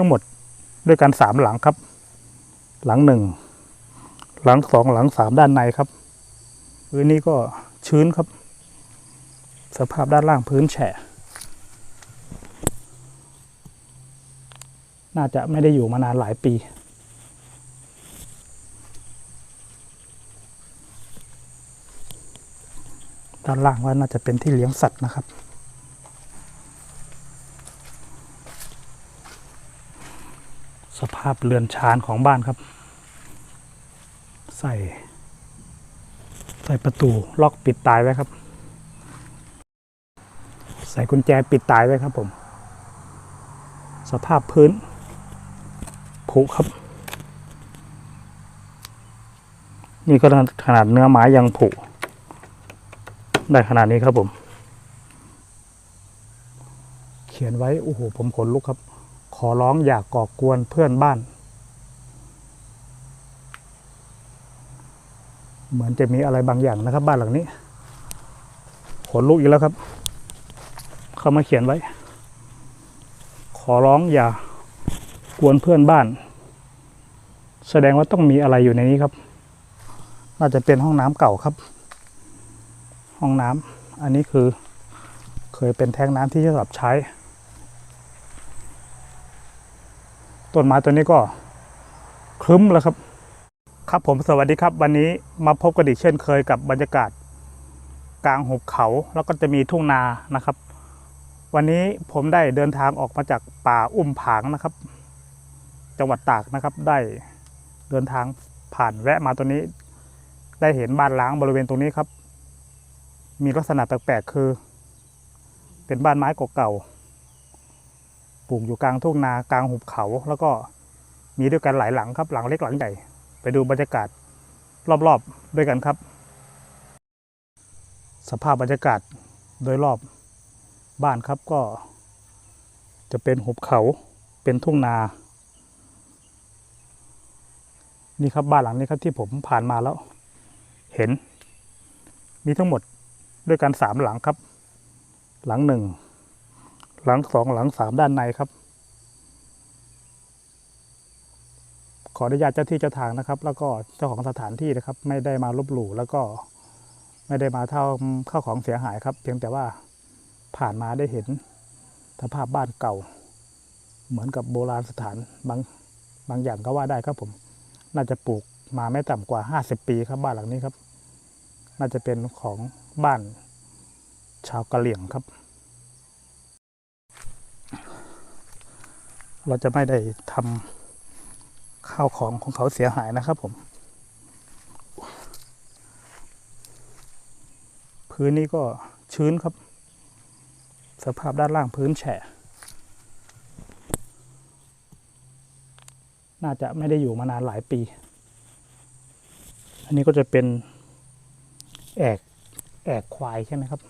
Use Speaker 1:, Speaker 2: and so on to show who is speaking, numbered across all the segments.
Speaker 1: ทั้งหมดด้วยกันสามหลังครับ หลังหนึ่งหลังสองหลังสามด้านในครับพื้นนี้ก็ชื้นครับ สภาพด้านล่างพื้นแฉะน่าจะไม่ได้อยู่มานานหลายปีด้านล่างว่าน่าจะเป็นที่เลี้ยงสัตว์นะครับ สภาพเรือนชานของบ้านครับ ใส่ ใส่ประตูล็อกปิดตายไว้ครับ ใส่กุญแจปิดตายไว้ครับผม สภาพพื้นผุครับ นี่ก็ขนาดเนื้อไม้ยังผุได้ขนาดนี้ครับผม เขียนไว้ โอ้โห ผมขนลุกครับ ขอร้องอย่ากก่อกวนเพื่อนบ้าน เหมือนจะมีอะไรบางอย่างนะครับ บ้านหลังนี้ขนลุกอีกแล้วครับ เขามาเขียนไว้ ขอร้องอย่ากวนเพื่อนบ้าน แสดงว่าต้องมีอะไรอยู่ในนี้ครับ น่าจะเป็นห้องน้ำเก่าครับ ห้องน้ำอันนี้คือเคยเป็นแท้งน้ำที่สำหรับใช้ ต้นไม้ตัวนี้ก็ครึ้มแล้วครับ ครับผมสวัสดีครับ วันนี้มาพบกันอีกเช่นเคยกับบรรยากาศ กลางหุบเขาแล้วก็จะมีทุ่งนานะครับ วันนี้ผมได้เดินทางออกมาจากป่าอุ้มผางนะครับ จังหวัดตากนะครับ ได้เดินทางผ่านแวะมาตัวนี้ ได้เห็นบ้านล้างบริเวณตรงนี้ครับ มีลักษณะแปลกๆคือ เป็นบ้านไม้เก่าๆ ปลูกอยู่กลางทุ่งนากลางหุบเขา แล้วก็มีด้วยกันหลายหลังครับ หลังเล็กหลังใหญ่ไปดูบรรยากาศรอบๆด้วยกันครับ สภาพบรรยากาศโดยรอบบ้านครับก็ จะเป็นหุบเขาเป็นทุ่งนา นี่ครับบ้านหลังนี้ครับที่ผมผ่านมาแล้ว เห็น มีทั้งหมดด้วยกันสามหลังครับ หลังหนึ่ง หลังสองหลังสามด้านในครับ ขออนุญาตเจ้าที่เจ้าทางนะครับ แล้วก็เจ้าของสถานที่นะครับ ไม่ได้มาลบหลู่แล้วก็ไม่ได้มาเท่าเข้าของเสียหายครับ เพียงแต่ว่าผ่านมาได้เห็นสภาพบ้านเก่า เหมือนกับโบราณสถานบางบางอย่างก็ว่าได้ครับผม น่าจะปลูกมาไม่ต่ำกว่า 50 ปีครับบ้านหลังนี้ครับ น่าจะเป็นของบ้านชาวกะเหรี่ยงครับ เราจะไม่ได้ทำข้าวของของเขาเสียหายนะครับผม พื้นนี้ก็ชื้นครับ สภาพด้านล่างพื้นแฉะน่าจะไม่ได้อยู่มานานหลายปี อันนี้ก็จะเป็นแอกแอกควายใช่ไหมครับ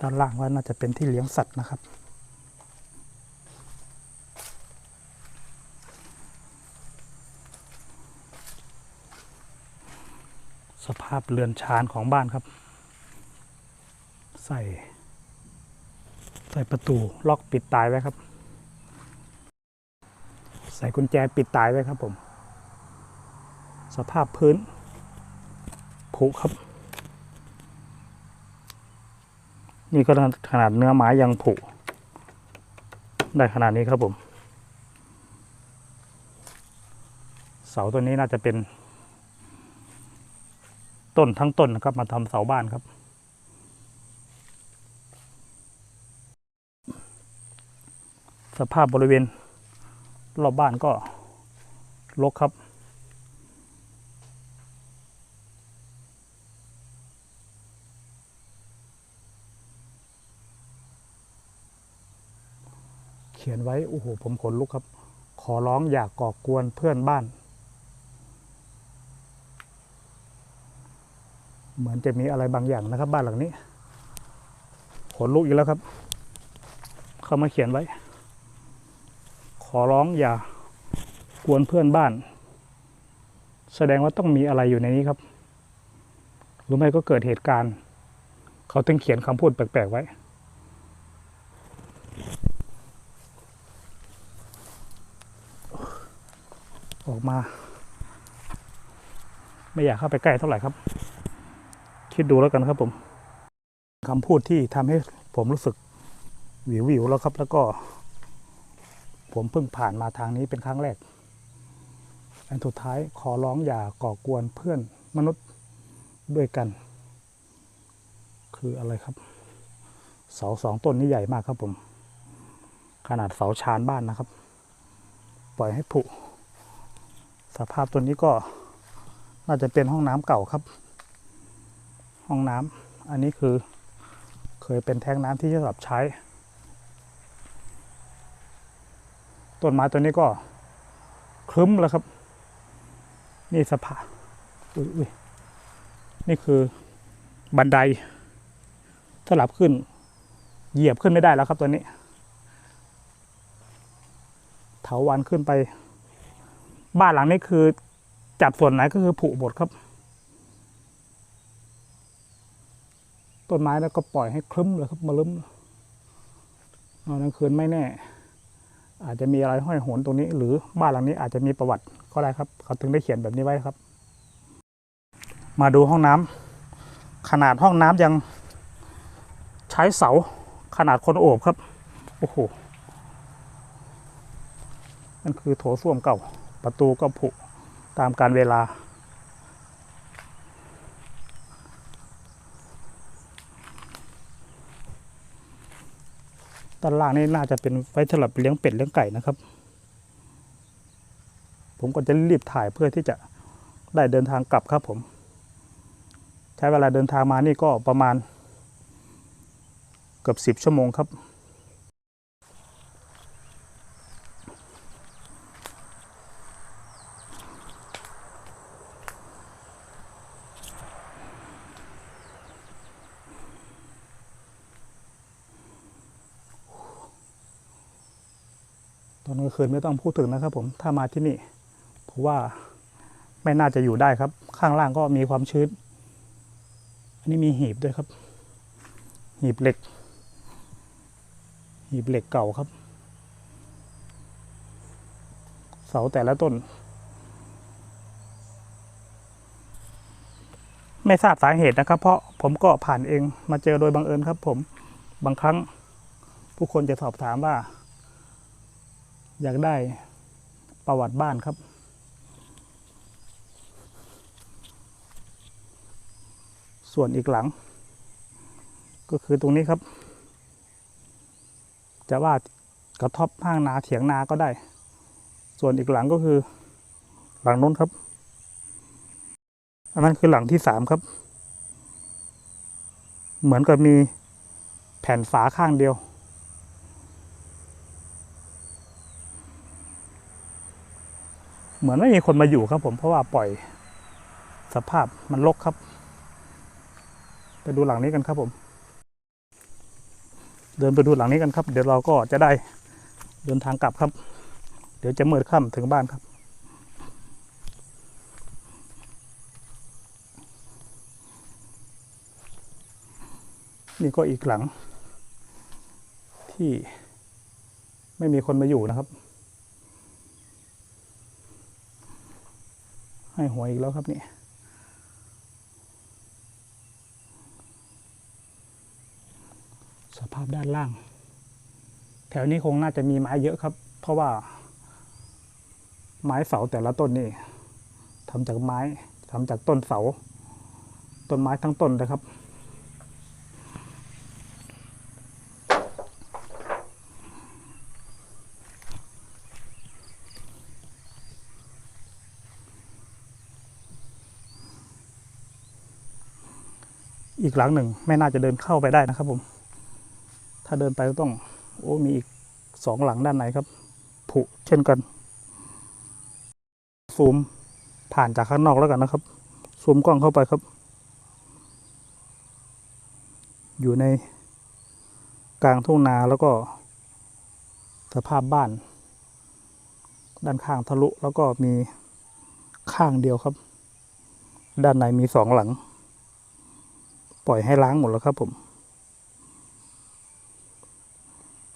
Speaker 1: ด้านล่างว่าน่าจะเป็นที่เลี้ยงสัตว์นะครับ สภาพเรือนชานของบ้านครับ ใส่ ใส่ประตูล็อกปิดตายไว้ครับ ใส่กุญแจปิดตายไว้ครับผม สภาพพื้นผุครับ นี่ก็ขนาดเนื้อไม้ยังผุได้ขนาดนี้ครับผม เสาตัวนี้น่าจะเป็น ต้นทั้งต้นนะครับ มาทำเสาบ้านครับ สภาพบริเวณรอบบ้านก็รกครับ ขียนไว้โอ้โหผมขนลุกครับ ขอร้องอย่ากก่อกวนเพื่อนบ้าน เหมือนจะมีอะไรบางอย่างนะครับ บ้านหลังนี้ ขนลุกอีกแล้วครับ เขามาเขียนไว้ ขอร้องอย่ากวนเพื่อนบ้าน แสดงว่าต้องมีอะไรอยู่ในนี้ครับหรือไม่ก็เกิดเหตุการณ์ เขาถึงเขียนคำพูดแปลกๆไว้ อกมา ไม่อยากเข้าไปใกล้เท่าไหร่ครับ คิดดูแล้วกันครับผมคำพูดที่ทำให้ผมรู้สึกวิววิวแล้วครับ แล้วก็ ผมเพิ่งผ่านมาทางนี้เป็นครั้งแรกอันสุดท้ายขอร้องอย่าก่อกวนเพื่อนมนุษย์ด้วยกัน คืออะไรครับ เสาสองต้นนี้ใหญ่มากครับผม ขนาดเสาชานบ้านนะครับ ปล่อยให้ผุ สภาพตัวนี้ก็น่าจะเป็นห้องน้ำเก่าครับ ห้องน้ำอันนี้คือเคยเป็นแท้งน้ำที่สำหรับใช้ต้นไม้ตัวนี้ก็ครึ้มแล้วครับ นี่สภาพอุ้ยนี่คือบันไดสลับขึ้น เหยียบขึ้นไม่ได้แล้วครับตัวนี้ เถาวันขึ้นไป บ้านหลังนี้คือ จับส่วนไหนก็คือผุหมดครับ ต้นไม้แล้วก็ปล่อยให้คลึ้มเลยครับมาลึ้มนอนกลางคืนไม่แน่ อาจจะมีอะไรห้อยโหนตรงนี้ หรือบ้านหลังนี้อาจจะมีประวัติก็ได้ครับเขาถึงได้เขียนแบบนี้ไว้ครับ มาดูห้องน้ำขนาดห้องน้ำยังใช้เสาขนาดคนโอบครับ โอ้โหนั่นคือโถส้วมเก่า ประตูก็ผุตามการเวลา ด้านล่างนี่น่าจะเป็นไว้สำหรับเลี้ยงเป็ดเลี้ยงไก่นะครับ ผมก็จะรีบถ่ายเพื่อที่จะได้เดินทางกลับครับผม ใช้เวลาเดินทางมานี่ก็ประมาณเกือบสิบชั่วโมงครับ ตอนกลางคืนไม่ต้องพูดถึงนะครับผมถ้ามาที่นี่เพราะว่าไม่น่าจะอยู่ได้ครับ ข้างล่างก็มีความชื้น อันนี้มีหีบด้วยครับ หีบเหล็ก หีบเหล็กเก่าครับ เสาแต่ละต้น ไม่ทราบสาเหตุนะครับ เพราะผมก็ผ่านเองมาเจอโดยบังเอิญครับ ผมบางครั้งผู้คนจะสอบถามว่า อยากได้ประวัติบ้านครับ ส่วนอีกหลัง ก็คือตรงนี้ครับ จะว่ากระทบห้างนาเถียงนาก็ได้ ส่วนอีกหลังก็คือ หลังน้นครับ อันนั้นคือหลังที่สามครับ เหมือนกับมีแผ่นฝาข้างเดียว เห มือนไม่มีคนมาอยู่ครับผมเพราะว่าปล่อยสภาพมันรกครับ ไปดูหลังนี้กันครับผม เดินไปดูหลังนี้กันครับ เดี๋ยวเราก็จะได้เดินทางกลับครับ เดี๋ยวจะมืดค่ำถึงบ้านครับ นี่ก็อีกหลัง ที่ไม่มีคนมาอยู่นะครับ ให้หวยอีกแล้วครับนี่สภาพด้านล่าง แถวนี้คงน่าจะมีไม้เยอะครับ เพราะว่าไม้เสาแต่ละต้นนี่ทำจากไม้ทำจากต้นเสา ต้นไม้ทั้งต้นนะครับ อีกหลังหนึ่ง ไม่น่าจะเดินเข้าไปได้นะครับ ผม ถ้าเดินไปก็ต้อง โอ้มีอีกสองหลังด้านในครับผุเช่นกันซูมผ่านจากข้างนอกแล้วกันนะครับ ซูมกล้องเข้าไปครับ อยู่ในกลางทุ่งนาแล้วก็สภาพบ้าน ด้านข้างทะลุแล้วก็มีข้างเดียวครับ ด้านในมีสองหลัง ปล่อยให้ล้างหมดแล้วครับผม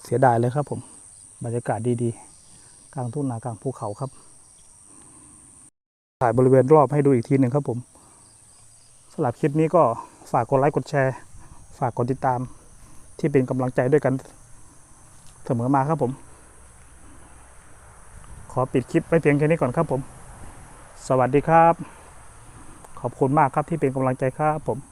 Speaker 1: เสียดายเลยครับผม บรรยากาศดีๆ กลางทุ่งนากลางภูเขาครับ ถ่ายบริเวณรอบให้ดูอีกทีหนึ่งครับผมสำหรับคลิปนี้ก็ฝากกดไลค์กดแชร์ ฝากกดติดตามที่เป็นกำลังใจด้วยกันเสมอมาครับผม ขอปิดคลิปไว้เพียงแค่นี้ก่อนครับผม สวัสดีครับ ขอบคุณมากครับที่เป็นกำลังใจครับผม